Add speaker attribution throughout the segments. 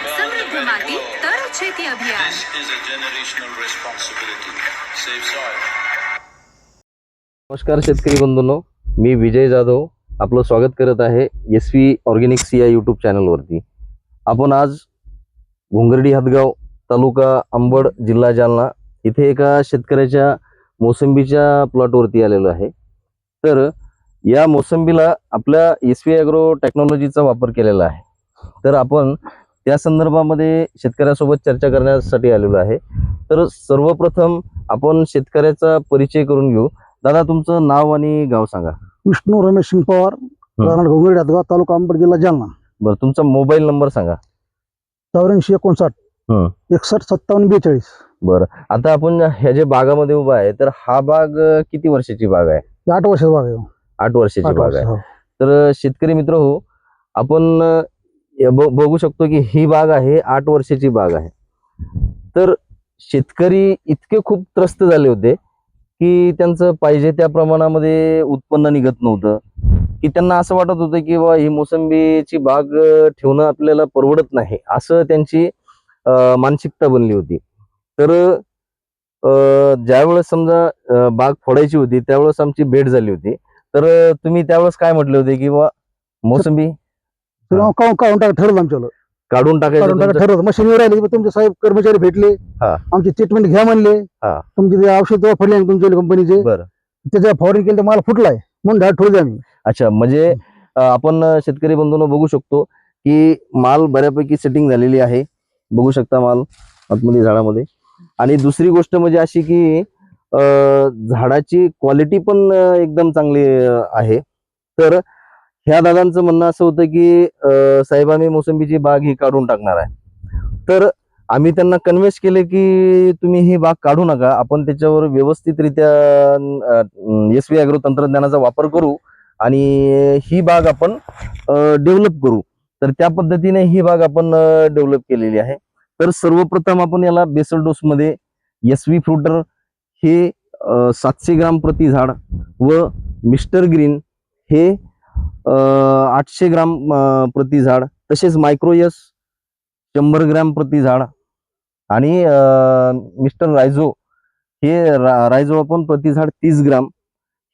Speaker 1: સમૃદ્ધ માટી તર છેતી અભિયાન
Speaker 2: This is a generational responsibility. Save soil.
Speaker 3: नमस्कार शेतकरी बंधूंनो मी विजय जाधव आपलं स्वागत करत आहे एस व्ही ऑर्गॅनिक्स या यूट्यूब चॅनलवरती आपण आज घोंगर्डी हदगाव तालुका अंबड जिल्हा जालना इथे एका शेतकऱ्याच्या मोसंबीच्या प्लॉटवरती आलेलो आहे तर या मोसंबीला आपल्या एस व्ही ॲग्रो टेक्नॉलॉजीचा वापर केलेला आहे तर आपण त्या संदर्भामध्ये शेतकऱ्यासोबत चर्चा करण्यासाठी आलेलो आहे. तर सर्वप्रथम आपण शेतकऱ्याचा परिचय करून घेऊ. दादा तुमचं नाव आणि गाव सांगा.
Speaker 4: विष्णू रमेश सिंग पवार राहणार घोंगडी हातगाव तालुका अंबड जिल्हा जालना.
Speaker 3: बरं तुमचा मोबाईल नंबर सांगा.
Speaker 4: चौऱ्याऐंशी एकोणसाठ
Speaker 3: हं.
Speaker 4: एकसष्ट सत्तावन्न बेचाळीस.
Speaker 3: बरं आता आपण ह्या जे बागामध्ये उभा आहे तर हा बाग किती वर्षाची बाग आहे?
Speaker 4: हे आठ वर्षाचा भाग आहे. हो.
Speaker 3: आठ वर्षाची बाग
Speaker 4: वर्ष,
Speaker 3: आहे.
Speaker 4: हो.
Speaker 3: तर शेतकरी मित्र हो आपण हे बघू शकतो की ही बाग आहे आठ वर्षाची बाग आहे. तर शेतकरी इतके खूप त्रस्त झाले होते की त्यांचं पाहिजे त्या प्रमाणामध्ये उत्पन्न निघत नव्हतं. की त्यांना असं वाटत होतं की बा ही मोसंबीची बाग ठेवणं आपल्याला परवडत नाही असं त्यांची मानसिकता बनली होती. तर ज्यावेळेस समजा बाग फोडायची होती त्यावेळेस आमची भेट झाली होती. तर तुम्ही त्यावेळेस काय म्हटले होते की बा मोसंबी?
Speaker 4: काढून टाका ठरवलं आमच्याला
Speaker 3: काढून टाकायचं
Speaker 4: काढून टाका
Speaker 3: तुमचं-
Speaker 4: ठरवलं. मशीनवर राहिले की तुमचे साहेब कर्मचारी भेटले
Speaker 3: हा.
Speaker 4: आमची ट्रीटमेंट घ्या म्हणले.
Speaker 3: हा.
Speaker 4: तुमचे ते औषध फडले तुमच्या कंपनीचे
Speaker 3: बरं.
Speaker 4: त्याच्या फवारणी केली तर मला फुटलाय म्हणून ढाळ ठेवले आम्ही.
Speaker 3: अच्छा म्हणजे अं, आपण अं, शेतकरी बंधूंनो बघू शकतो की माल बऱ्यापैकी सेटिंग झालेली आहे. बघू शकता माल आतमध्ये झाडामध्ये. आणि दुसरी गोष्ट म्हणजे अशी की अं, झाडाची क्वालिटी पण अं, एकदम चांगली अं, आहे. तर ह्या दादांचं म्हणणं असं होतं की साहेब आम्ही मोसंबीची बाग ही काढून टाकणार आहे. तर आम्ही त्यांना कन्व्हेन्स केले की तुम्ही ही बाग काढू नका. आपण त्याच्यावर व्यवस्थितरित्या एस व्ही अॅग्रो तंत्रज्ञानाचा वापर करू आणि ही बाग आपण डेव्हलप करू. तर त्या पद्धतीने ही बाग आपण डेव्हलप केलेली आहे. तर सर्वप्रथम आपण याला बेसल डोसमध्ये एस व्ही फ्रुटर हे सातशे ग्राम प्रति झाड व मिस्टर ग्रीन हे आठशे ग्राम प्रति झाड तसेच मायक्रोयस शंभर ग्रॅम प्रति झाड. आणि मिस्टर रायझो हे रा- रायझो आपण प्रति झाड तीस ग्राम.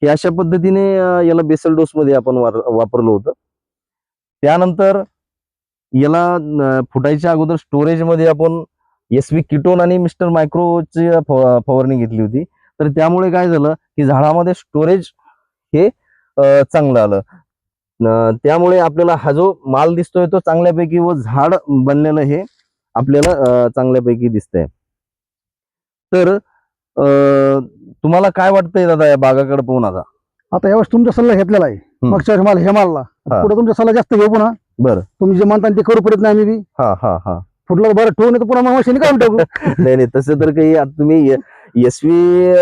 Speaker 3: हे अशा पद्धतीने याला बेसल डोसमध्ये आपण वापरलं होतं. त्यानंतर याला फुटायच्या अगोदर स्टोरेजमध्ये आपण एस व्ही किटोन आणि मिस्टर मायक्रोची फवारणी घेतली होती. तर त्यामुळे काय झालं की झाडामध्ये स्टोरेज हे चांगलं आलं. त्यामुळे आपल्याला हा जो माल दिसतोय तो चांगल्यापैकी व झाड बनलेलं हे आपल्याला चांगल्यापैकी दिसतंय. तर तुम्हाला काय वाटतंय दादा या बागाकडे पाहून आता?
Speaker 4: आता यावेळेस तुमचा सल्ला घेतलेला आहे. मागच्या वेळेस मला हे मारला
Speaker 3: हा.
Speaker 4: पुढे तुमचा सल्ला जास्त घेऊ पुन्हा.
Speaker 3: बरं.
Speaker 4: तुम्ही जे म्हणता ते करू परत नाही आम्ही बी.
Speaker 3: हा हा हा.
Speaker 4: फुटलं बरं ठेवून येतो पुन्हा मग मशीन काढून टाकू.
Speaker 3: नाही नाही तसं तर काही तुम्ही व्ही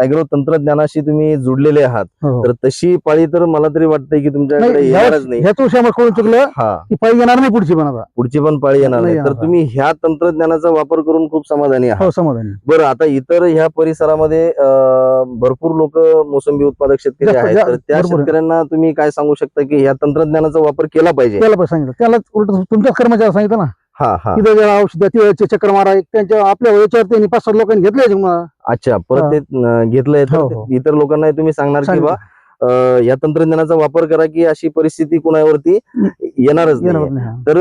Speaker 3: अॅग्रो तंत्रज्ञानाशी तुम्ही जुडलेले आहात.
Speaker 4: हो.
Speaker 3: तर तशी पाळी तर मला तरी वाटतंय की तुमच्याकडे येणारच नाही.
Speaker 4: ह्याच वर्षी आम्हाला कळून चुकलं
Speaker 3: हा.
Speaker 4: की पाहिजे येणार नाही पुढची पण आता.
Speaker 3: पुढची पण पाळी येणार
Speaker 4: नाही.
Speaker 3: तर. तुम्ही ह्या तंत्रज्ञानाचा वापर करून खूप समाधानी आहात.
Speaker 4: हो समाधानी.
Speaker 3: बरं आता इतर ह्या परिसरामध्ये भरपूर लोक मोसंबी उत्पादक शेतकरी आहेत. तर त्या. शेतकऱ्यांना तुम्ही काय सांगू शकता की ह्या तंत्रज्ञानाचा वापर केला पाहिजे?
Speaker 4: त्याला सांगितलं. त्याला उलट तुमच्याच कर्मचारी सांगितलं ना.
Speaker 3: हा हा
Speaker 4: तिथे जे औषध तिथे चक्कर मारा त्यांच्या आपल्या याच्यावर त्यांनी पाच सात लोकांनी घेतले
Speaker 3: अच्छा परत. ते घेतलंय
Speaker 4: हो, हो.
Speaker 3: इतर लोकांना तुम्ही सांगणार की बा या तंत्रज्ञानाचा वापर करा की अशी परिस्थिती कुणावरती येणारच
Speaker 4: येणार
Speaker 3: नाही. तर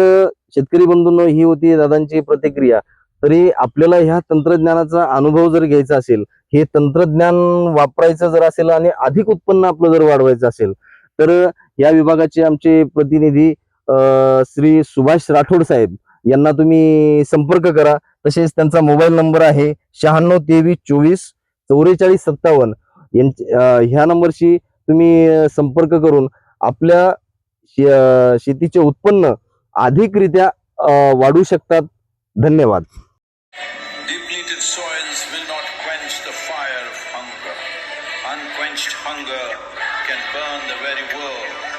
Speaker 3: शेतकरी बंधूंनो ही होती दादांची प्रतिक्रिया तरी आपल्याला ह्या तंत्रज्ञानाचा अनुभव जर घ्यायचा असेल हे तंत्रज्ञान वापरायचं जर असेल आणि अधिक उत्पन्न आपलं जर वाढवायचं असेल तर या विभागाचे आमचे प्रतिनिधी श्री सुभाष राठोड साहेब यांना तुम्ही संपर्क करा. तसेच त्यांचा मोबाईल नंबर आहे शहाण्णव तेवीस चोवीस चौवेचाळीस सत्तावन्न. यांच्या ह्या नंबरशी तुम्ही संपर्क करून आपल्या शेतीचे उत्पन्न अधिकरित्या अं, वाढू शकतात. धन्यवाद.
Speaker 2: Unquenched hunger can burn the very world.